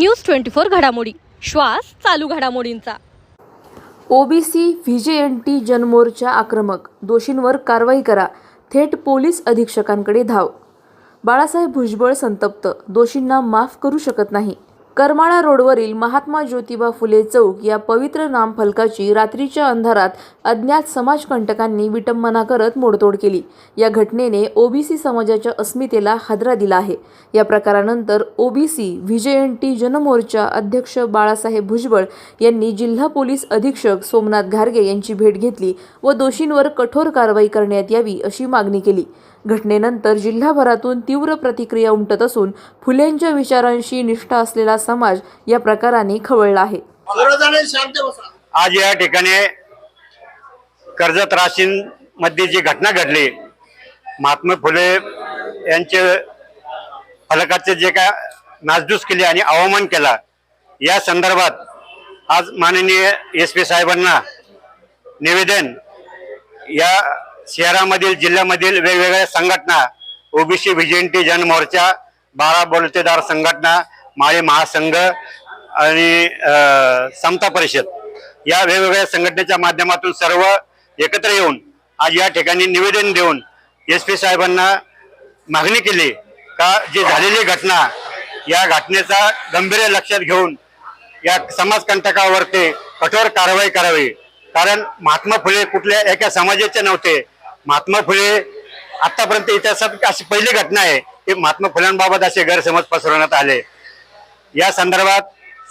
News twenty four घडामोडी. श्वास चालू घडामोडींचा. ओबीसी व्हीजेएनटी जनमोर्चा आक्रमक. दोषींवर कारवाई करा. थेट पोलीस अधीक्षकांकडे धाव. बाळासाहेब भुजबळ संतप्त. दोषींना माफ करू शकत नाही. करमाळा रोडवरील महात्मा ज्योतिबा फुले चौक या पवित्र नामफलकाची रात्रीच्या अंधारात अज्ञात समाजकंटकांनी विटंबना करत मोडतोड केली. या घटनेने ओबीसी समाजाच्या अस्मितेला हादरा दिला आहे. या प्रकारानंतर ओबीसी व्हीजेएनटी जनमोर्चा अध्यक्ष बाळासाहेब भुजबळ यांनी जिल्हा पोलीस अधीक्षक सोमनाथ घारगे यांची भेट घेतली व दोषींवर कठोर कारवाई करण्यात यावी अशी मागणी केली. घटनेनंतर जिल्हाभरातून तीव्र प्रतिक्रिया उमटत असून फुलेंच्या विचारांशी निष्ठा असलेला समाज या प्रकाराने खवळला आहे. विरोधाने शांत बसा. आज या ठिकाणी कर्जत राशीन मध्ये जी घटना घडली महात्मा फुले यांचे फलकाचे जे काय नासधूस केली आणि अवमान केला या संदर्भात आज माननीय एस पी साहेबांना निवेदन या शहरामधील जिल्ह्यामधील वेगवेगळ्या संघटना ओबीसी व्हिजेंटी जनमोर्चा बारा बलुतेदार संघटना माळी महासंघ आणि समता परिषद या वेगवेगळ्या संघटनेच्या माध्यमातून सर्व एकत्र येऊन आज या ठिकाणी निवेदन देऊन एस पी साहेबांना मागणी केली का जी झालेली घटना या घटनेचा गंभीर लक्षात घेऊन या समाजकंटकावरती कठोर कारवाई करावी. कारण महात्मा फुले कुठल्या एका समाजाचे नव्हते. महात्मा फुले आतापर्यंत इतिहासात अशी पहिली घटना आहे की महात्मा फुल्यांबाबत असे गैरसमज पसरवण्यात आले. या संदर्भात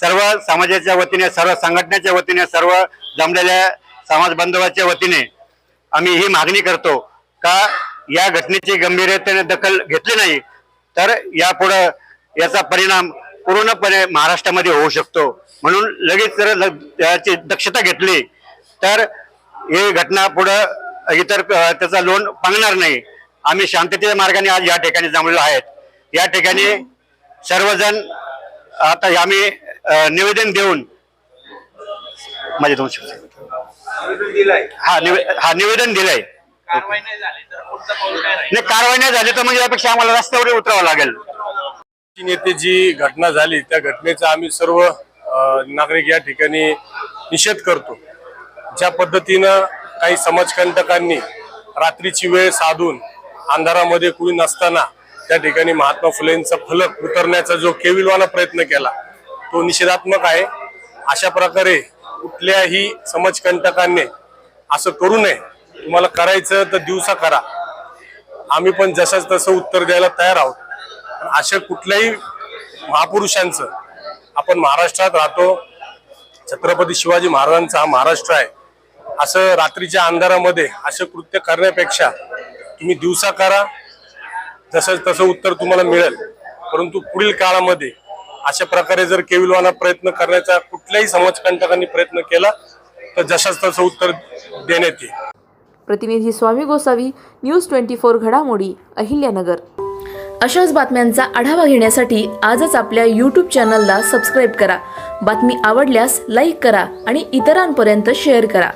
सर्व समाजाच्या वतीने सर्व संघटनेच्या वतीने सर्व जमलेल्या समाज बांधवाच्या वतीने आम्ही ही मागणी करतो का या घटनेची गंभीरतेने दखल घेतली नाही तर यापुढं याचा परिणाम पूर्णपणे महाराष्ट्रामध्ये होऊ शकतो. म्हणून लगेच जर याची दक्षता घेतली तर ही घटना पुढं इतर त्याचा लोन पांगणार नाही. आम्ही शांततेच्या मार्गाने आज या ठिकाणी जमलेलो आहेत. या ठिकाणी सर्वजण आता आम्ही निवेदन देऊन माझे दोन शब्द हा निवे हा निवेदन दिलंय. कारवाई नाही झाली तर पुढचं पाऊल काय राहील? नाही कारवाई नाही झाली तर म्हणजे यापेक्षा आम्हाला रस्त्यावर उतरावं लागेल. नेते जी घटना झाली त्या घटनेचा आम्ही सर्व नागरिक या ठिकाणी निषेध करतो. ज्या पद्धतीनं काही समाजकंटकांनी रात्रीची वेळ साधून अंधारामध्ये कुणी नसताना त्या ठिकाणी महात्मा फुलेंचा फलक उतरण्याचा जो केविलवाना प्रयत्न केला तो निषेधात्मक आहे. अशा प्रकारे कुठल्याही समाजकंटकांनी असं करू नये. तुम्हाला करायचं तर दिवसा करा. आम्ही पण जसंच तसं उत्तर द्यायला तयार आहोत. अशा कुठल्याही महापुरुषांचं आपण महाराष्ट्रात राहतो छत्रपती शिवाजी महाराजांचा हा महाराष्ट्र आहे. असं रात्रीच्या अंधारामध्ये असं कृत्य करण्यापेक्षा तुम्ही दिवसा करा जसं तसं उत्तर तुम्हाला मिळेल. परंतु पुढील काळामध्ये अशा प्रकारे जर केविलवाना प्रयत्न करण्याचा कुठल्याही समाजकंटकांनी प्रयत्न केला तर जशाच तसं उत्तर देण्यात येईल. प्रतिनिधी Swami Gosavi news twenty four घडामोडी अहिल्यानगर. अशाच बातम्यांचा आढावा घेण्यासाठी आजच आपल्या यूट्यूब चॅनलला सबस्क्राईब करा. बातमी आवडल्यास लाईक करा आणि इतरांपर्यंत शेअर करा.